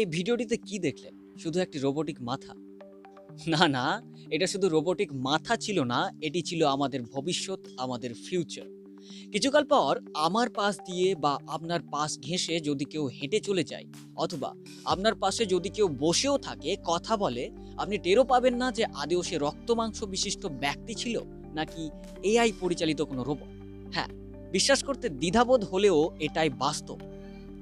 এই ভিডিওটিতে কি দেখলেন? শুধু একটি রোবোটিক মাথা? না না, এটা শুধু রোবোটিক মাথা ছিল না, এটি ছিল আমাদের ভবিষ্যৎ, আমাদের ফিউচার কিছুকাল পর আমার পাশ দিয়ে বা আপনার পাশ ঘেঁষে যদি কেউ হেঁটে চলে যায়, অথবা আপনার পাশে যদি কেউ বসেও থাকে, কথা বলে, আপনি টেরও পাবেন না যে আদেও সে রক্ত মাংস বিশিষ্ট ব্যক্তি ছিল, নাকি এআই পরিচালিত কোনো রোবট হ্যাঁ বিশ্বাস করতে দ্বিধাবোধ হলেও এটাই বাস্তব।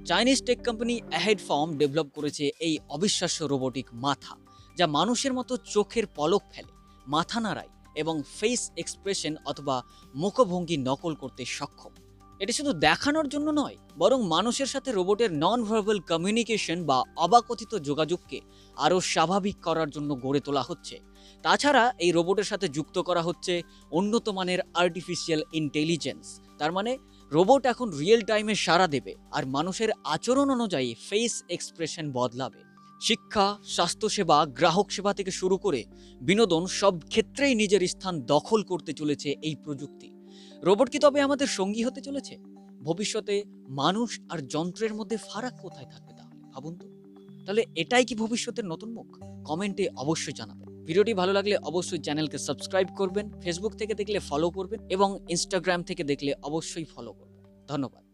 Chinese tech company ahead form develop করেছে এই অবিশ্বাস্য রোবোটিক মাথা, যা মানুষের মতো চোখের পলক ফেলে, মাথা নাড়ায় এবং ফেস এক্সপ্রেশন অথবা মুখভঙ্গি নকল করতে সক্ষম। এটি শুধু দেখানোর জন্য নয়, বরং মানুষের সাথে রোবটের নন ভার্বাল কমিউনিকেশন বা অবাকথিত যোগাযোগকে আরও স্বাভাবিক করার জন্য গড়ে তোলা হচ্ছে। তাছাড়া এই রোবটের সাথে যুক্ত করা হচ্ছে উন্নত মানের আর্টিফিশিয়াল ইন্টেলিজেন্স তার মানে রোবট এখন রিয়েল টাইমে সাড়া দেবে আর মানুষের আচরণ অনুযায়ী ফেস এক্সপ্রেশন বদলাবে। শিক্ষা, স্বাস্থ্যসেবা, গ্রাহক সেবা থেকে শুরু করে বিনোদন সব ক্ষেত্রেই নিজের স্থান দখল করতে চলেছে এই প্রযুক্তি। রোবট কি তবে আমাদের সঙ্গী হতে চলেছে? ভবিষ্যতে মানুষ আর যন্ত্রের মধ্যে ফারাক কোথায় থাকবে তাহলে? ভাবুন তো। তাহলে এটাই কি ভবিষ্যতের নতুন মুখ? কমেন্টে অবশ্যই জানাবেন। ভিডিওটি ভালো লাগলে অবশ্যই চ্যানেলকে সাবস্ক্রাইব করবেন, ফেসবুক থেকে দেখলে ফলো করবেন এবং ইনস্টাগ্রাম থেকে দেখলে অবশ্যই ফলো করবেন। ধন্যবাদ।